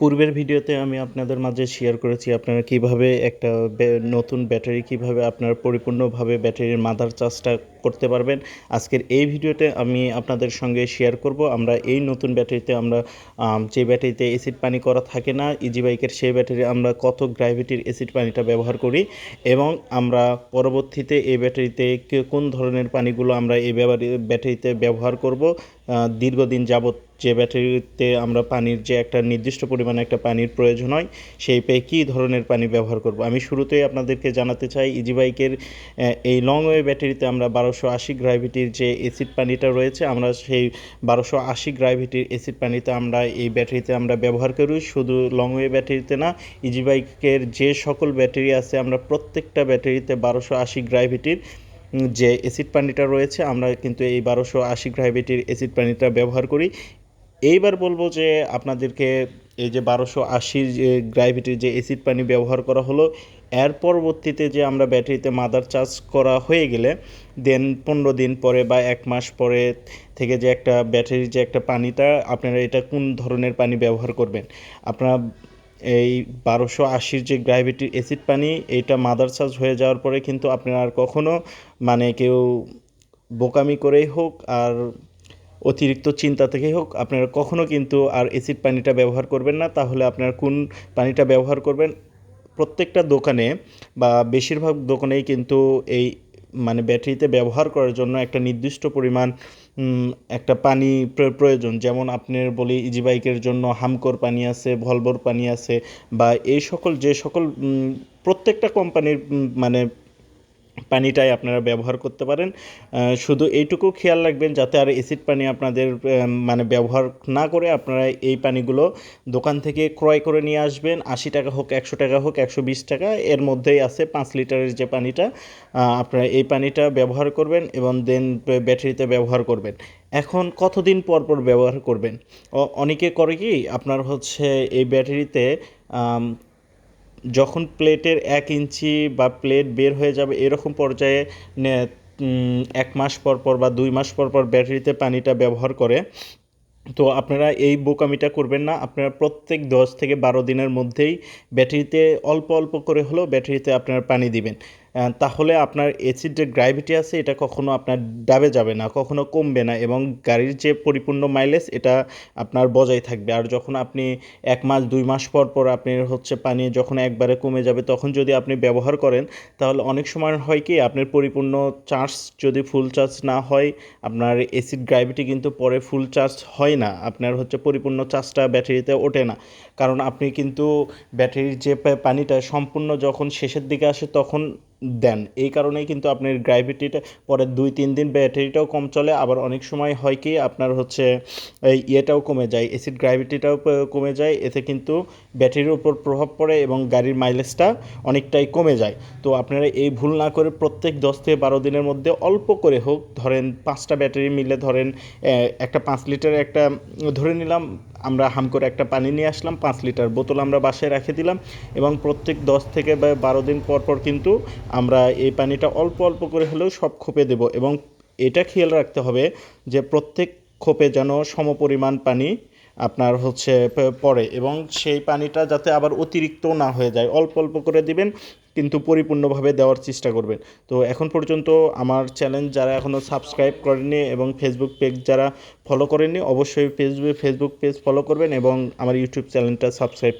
পূর্বের ভিডিওতে আমি আপনাদের মাঝে শেয়ার করেছি আপনারা কীভাবে একটা নতুন ব্যাটারি কীভাবে আপনারা পরিপূর্ণভাবে ব্যাটারির মাদার চার্জটা করতে পারবেন। আজকের এই ভিডিওতে আমি আপনাদের সঙ্গে শেয়ার করব। আমরা এই নতুন ব্যাটারিতে আমরা যে ব্যাটারিতে অ্যাসিড পানি করা থাকে না ইজি বাইকের সেই ব্যাটারি আমরা কত গ্র্যাভিটির অ্যাসিড পানিটা ব্যবহার করি এবং আমরা পরবর্তীতে এই ব্যাটারিতে কোন ধরনের পানিগুলো আমরা এই ব্যাটারিতে ব্যবহার করব দীর্ঘদিন যাবত যে ব্যাটারিতে আমরা পানির যে একটা নির্দিষ্ট পরিমাণে একটা পানির প্রয়োজন হয়, সেই পেয়ে কী ধরনের পানি ব্যবহার করব। আমি শুরুতেই আপনাদেরকে জানাতে চাই ইজি বাইকের এই লং ওয়ে ব্যাটারিতে আমরা বারোশো আশি গ্রাভিটির যে অ্যাসিড পানিটা রয়েছে, আমরা সেই বারোশো আশি গ্রাভিটির অ্যাসিড পানিতে আমরা এই ব্যাটারিতে আমরা ব্যবহার করি। শুধু লং ওয়ে ব্যাটারিতে না ইজি বাইকের যে সকল ব্যাটারি আছে, আমরা প্রত্যেকটা ব্যাটারিতে বারোশো আশি গ্রাভিটির যে অ্যাসিড পানিটা রয়েছে, আমরা কিন্তু এই বারোশো আশি গ্রাভিটির অ্যাসিড পানিটা ব্যবহার করি। এইবার বলব যে আপনাদেরকে এই যে বারোশো আশির যে গ্রাভিটির যে অ্যাসিড পানি ব্যবহার করা হলো, এর পরবর্তীতে যে আমরা ব্যাটারিতে মাদার চার্জ করা হয়ে গেলে, দেন পনেরো দিন পরে বা এক মাস পরে থেকে যে একটা ব্যাটারির যে একটা পানিটা, আপনারা এটা কোন ধরনের পানি ব্যবহার করবেন? আপনারা এই বারোশো আশির যে গ্র্যাভিটির অ্যাসিড পানি এইটা মাদার চার্জ হয়ে যাওয়ার পরে কিন্তু আপনারা আর কখনো মানে কেউ বোকামি করেই হোক আর অতিরিক্ত চিন্তা থেকেই হোক, আপনারা কখনো কিন্তু আর অ্যাসিড পানিটা ব্যবহার করবেন না। তাহলে আপনারা কোন পানিটা ব্যবহার করবেন? প্রত্যেকটা দোকানে বা বেশিরভাগ দোকানেই কিন্তু এই মানে ব্যাটারিতে ব্যবহার করার জন্য একটা নির্দিষ্ট পরিমাণ একটা পানি প্রয়োজন। যেমন আপনার বলি ইজি বাইকের জন্য হামকোর পানি আছে ভলভোর পানি আছে বা এই সকল, যে সকল প্রত্যেকটা কোম্পানির মানে পানিটাই আপনারা ব্যবহার করতে পারেন। শুধু এইটুকু খেয়াল রাখবেন যাতে আর অ্যাসিড পানি আপনাদের মানে ব্যবহার না করে আপনারা এই পানিগুলো দোকান থেকে ক্রয় করে নিয়ে আসবেন। আশি টাকা হোক, একশো টাকা হোক, একশো বিশ টাকা। এর মধ্যেই আছে পাঁচ লিটারের যে পানিটা আপনারা এই পানিটা ব্যবহার করবেন এবং দেন ব্যাটারিতে ব্যবহার করবেন। এখন কতদিন পর পর ব্যবহার করবেন? অনেকে করে কি, আপনার হচ্ছে এই ব্যাটারিতে যখন প্লেটের এক ইঞ্চি বা প্লেট বের হয়ে যাবে এরকম পর্যায়ে এক মাস পর পর বা দুই মাস পর পর ব্যাটারিতে পানিটা ব্যবহার করে, তো আপনারা এই বোকামিটা করবেন না। আপনারা প্রত্যেক দশ থেকে বারো দিনের মধ্যেই ব্যাটারিতে অল্প অল্প করে হলেও ব্যাটারিতে আপনারা পানি দিবেন। তাহলে আপনার এসির যে গ্র্যাভিটি আছে, এটা কখনো আপনার ডাবে যাবে না, কখনো কমবে না এবং গাড়ির যে পরিপূর্ণ মাইলেজ এটা আপনার বজায় থাকবে। আর যখন আপনি এক মাস, দুই মাস পর পর আপনি হচ্ছে পানি যখন একবারে কমে যাবে, তখন যদি আপনি ব্যবহার করেন, তাহলে অনেক সময় হয় কি, আপনার পরিপূর্ণ চার্জ যদি ফুল চার্জ না হয়, আপনার এসিড গ্র্যাভিটি কিন্তু পরে ফুল চার্জ হয় না। আপনার হচ্ছে পরিপূর্ণ চার্জটা ব্যাটারিতে ওঠে না। কারণ আপনি কিন্তু ব্যাটারির যে পানিটা সম্পূর্ণ যখন শেষের দিকে আসে, তখন দেন। এই কারণেই কিন্তু আপনার গ্র্যাভিটিটা পরে দুই, তিন দিন ব্যাটারিটাও কম চলে। আবার অনেক সময় হয় কি, আপনার হচ্ছে ইয়েটাও কমে যায় অ্যাসিড গ্র্যাভিটিটাও কমে যায়। এতে কিন্তু ব্যাটারির উপর প্রভাব পড়ে এবং গাড়ির মাইলেজটা অনেকটাই কমে যায়। তো আপনারা এই ভুল না করে প্রত্যেক দশ থেকে বারো দিনের মধ্যে অল্প করে হোক, ধরেন পাঁচটা ব্যাটারি মিলে ধরেন একটা পাঁচ লিটারের একটা, ধরে নিলাম আমরা হাম করে একটা পানি নিয়ে আসলাম, পাঁচ লিটার বোতল আমরা বাসায় রেখে দিলাম এবং প্রত্যেক দশ থেকে বা বারো দিন পর পর কিন্তু আমরা এই পানিটা অল্প অল্প করে হলেও সব খোপে দেব এবং এটা খেয়াল রাখতে হবে যে প্রত্যেক খোপে যেন সমপরিমাণ পানি আপনার হচ্ছে পড়ে এবং সেই পানিটা যাতে আবার অতিরিক্ত না হয়ে যায়। অল্প অল্প করে দিবেন, কিন্তু পরিপূর্ণভাবে দেওয়ার চেষ্টা করবেন। তো এখন পর্যন্ত আমার চ্যানেল যারা এখনও সাবস্ক্রাইব করেনি এবং ফেসবুক পেজ যারা ফলো করেনি অবশ্যই ফেসবুক ফেসবুক পেজ ফলো করবেন এবং আমার ইউটিউব চ্যানেলটা সাবস্ক্রাইব